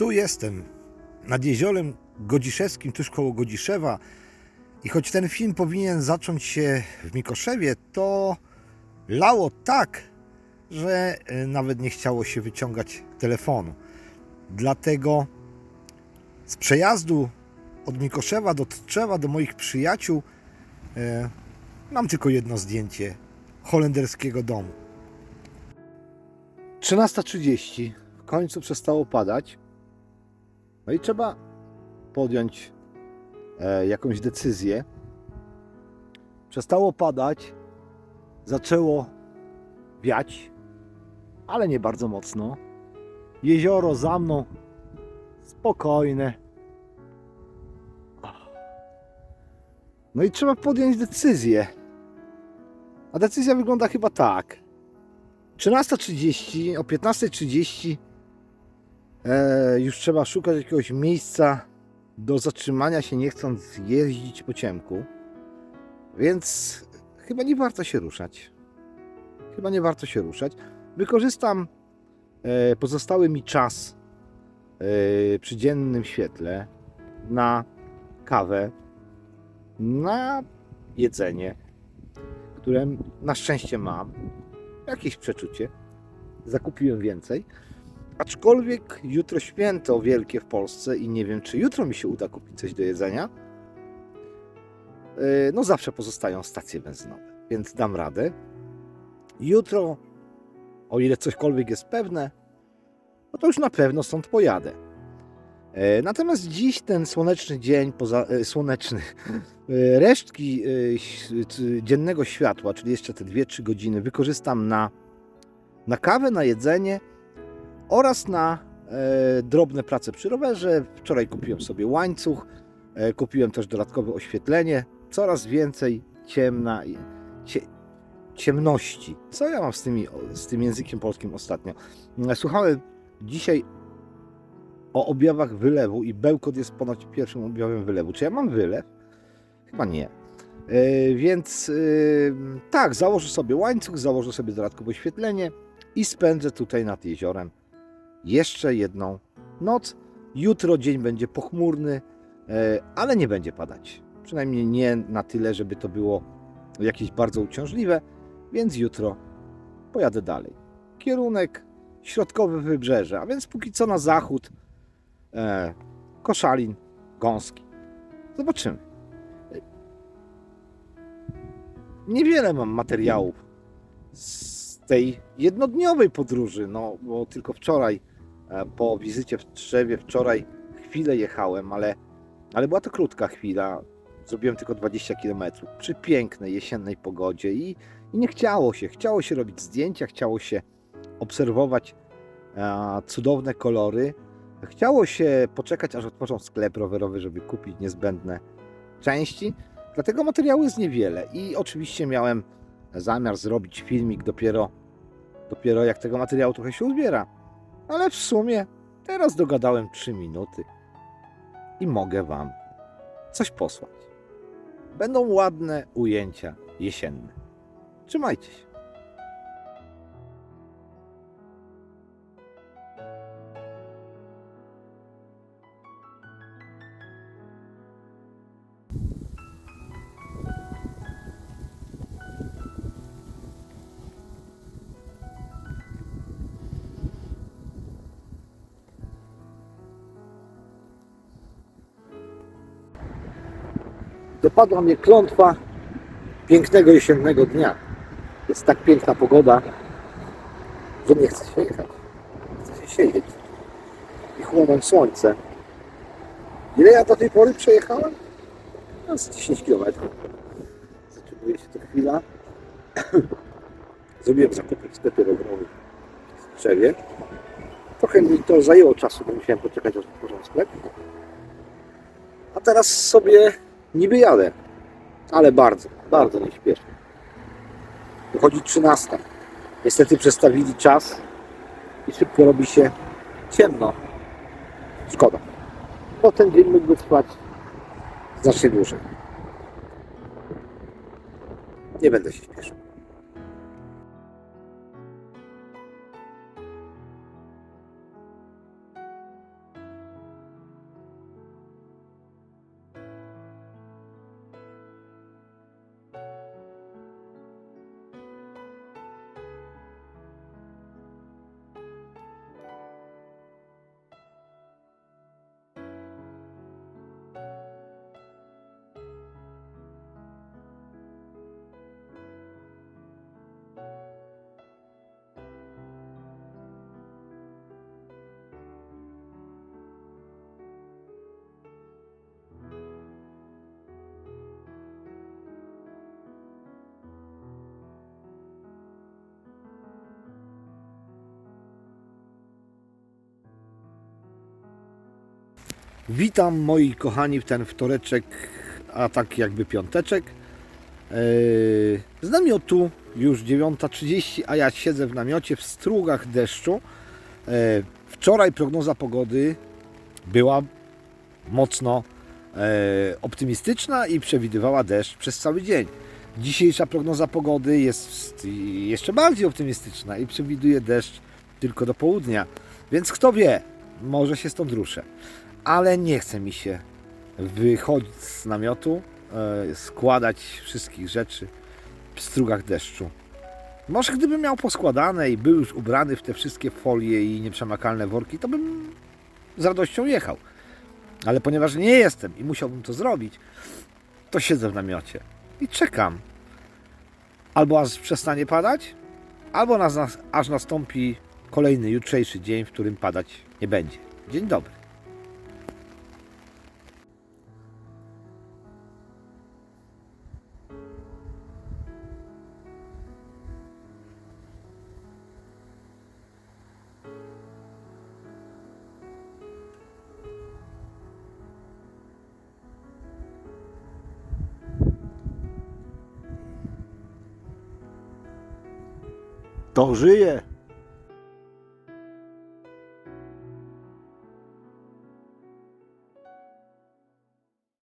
Tu jestem, nad jeziorem Godziszewskim, tuż koło Godziszewa. I choć ten film powinien zacząć się w Mikoszewie, to lało tak, że e, nawet nie chciało się wyciągać telefonu. Dlatego z przejazdu od Mikoszewa do Tczewa, do moich przyjaciół, e, mam tylko jedno zdjęcie holenderskiego domu. 13.30. W końcu przestało padać. No i trzeba podjąć e, jakąś decyzję. Przestało padać, zaczęło wiać, ale nie bardzo mocno. Jezioro za mną spokojne. No i trzeba podjąć decyzję. A decyzja wygląda chyba tak. 13.30, o 15.30 e, już trzeba szukać jakiegoś miejsca do zatrzymania się, nie chcąc jeździć po ciemku. Więc chyba nie warto się ruszać. Chyba nie warto się ruszać. Wykorzystam e, pozostały mi czas e, przy dziennym świetle na kawę, na jedzenie, które na szczęście mam. Jakieś przeczucie. Zakupiłem więcej. Aczkolwiek jutro święto wielkie w Polsce i nie wiem, czy jutro mi się uda kupić coś do jedzenia. Yy, No zawsze pozostają stacje benzynowe, więc dam radę. Jutro, o ile cośkolwiek jest pewne, no to już na pewno stąd pojadę. E, Natomiast dziś ten słoneczny dzień, poza, e, słoneczny, e, resztki e, dziennego światła, czyli jeszcze te 2-3 godziny, wykorzystam na, na kawę, na jedzenie oraz na e, drobne prace przy rowerze. Wczoraj kupiłem sobie łańcuch, e, kupiłem też dodatkowe oświetlenie. Coraz więcej ciemna, cie, ciemności. Co ja mam z, tymi, z tym językiem polskim ostatnio? E, Słuchałem dzisiaj o objawach wylewu i bełkot jest ponoć pierwszym objawem wylewu. Czy ja mam wylew? Chyba nie. E, więc e, tak, założę sobie łańcuch, założę sobie dodatkowe oświetlenie i spędzę tutaj nad jeziorem jeszcze jedną noc. Jutro dzień będzie pochmurny, e, ale nie będzie padać. Przynajmniej nie na tyle, żeby to było jakieś bardzo uciążliwe, więc jutro pojadę dalej. Kierunek środkowe wybrzeże, a więc póki co na zachód e, Koszalin, Gąski. Zobaczymy. Niewiele mam materiałów z tej jednodniowej podróży, no bo tylko wczoraj e, po wizycie w Trzewie, wczoraj chwilę jechałem, ale, ale była to krótka chwila. Zrobiłem tylko 20 km przy pięknej jesiennej pogodzie i, i nie chciało się. Chciało się robić zdjęcia, chciało się obserwować e, cudowne kolory. Chciało się poczekać, aż otworzą sklep rowerowy, żeby kupić niezbędne części. Dlatego materiału jest niewiele i oczywiście miałem zamiar zrobić filmik dopiero, dopiero jak tego materiału trochę się uzbiera. Ale w sumie teraz dogadałem 3 minuty i mogę Wam coś posłać. Będą ładne ujęcia jesienne. Trzymajcie się. Dopadła mnie klątwa pięknego jesiennego dnia. Jest tak piękna pogoda, że nie chce się jechać. Chce się siedzieć i chłonąć słońce. Ile ja do tej pory przejechałem? No, z 10 km. Zatrzymuje się to chwila. Zrobiłem zakupy w sklepie rowerowym w Trzewie. Trochę mi to zajęło czasu, bo musiałem poczekać, aż otworzą sklep. A teraz sobie Niby jadę, ale bardzo, bardzo nieśpiesznie. Dochodzi 13. Niestety przestawili czas i szybko robi się ciemno. Szkoda. Bo ten dzień mógłby trwać znacznie dłużej. Nie będę się śpieszył. Witam moi kochani w ten wtoreczek, a tak jakby piąteczek. Eee, Z namiotu już 9.30, a ja siedzę w namiocie w strugach deszczu. Eee, Wczoraj prognoza pogody była mocno e, optymistyczna i przewidywała deszcz przez cały dzień. Dzisiejsza prognoza pogody jest jeszcze bardziej optymistyczna i przewiduje deszcz tylko do południa. Więc kto wie, może się stąd ruszę. Ale nie chce mi się wychodzić z namiotu, e, składać wszystkich rzeczy w strugach deszczu. Może gdybym miał poskładane i był już ubrany w te wszystkie folie i nieprzemakalne worki, to bym z radością jechał. Ale ponieważ nie jestem i musiałbym to zrobić, to siedzę w namiocie i czekam. Albo aż przestanie padać, albo aż nastąpi kolejny jutrzejszy dzień, w którym padać nie będzie. Dzień dobry. To żyje.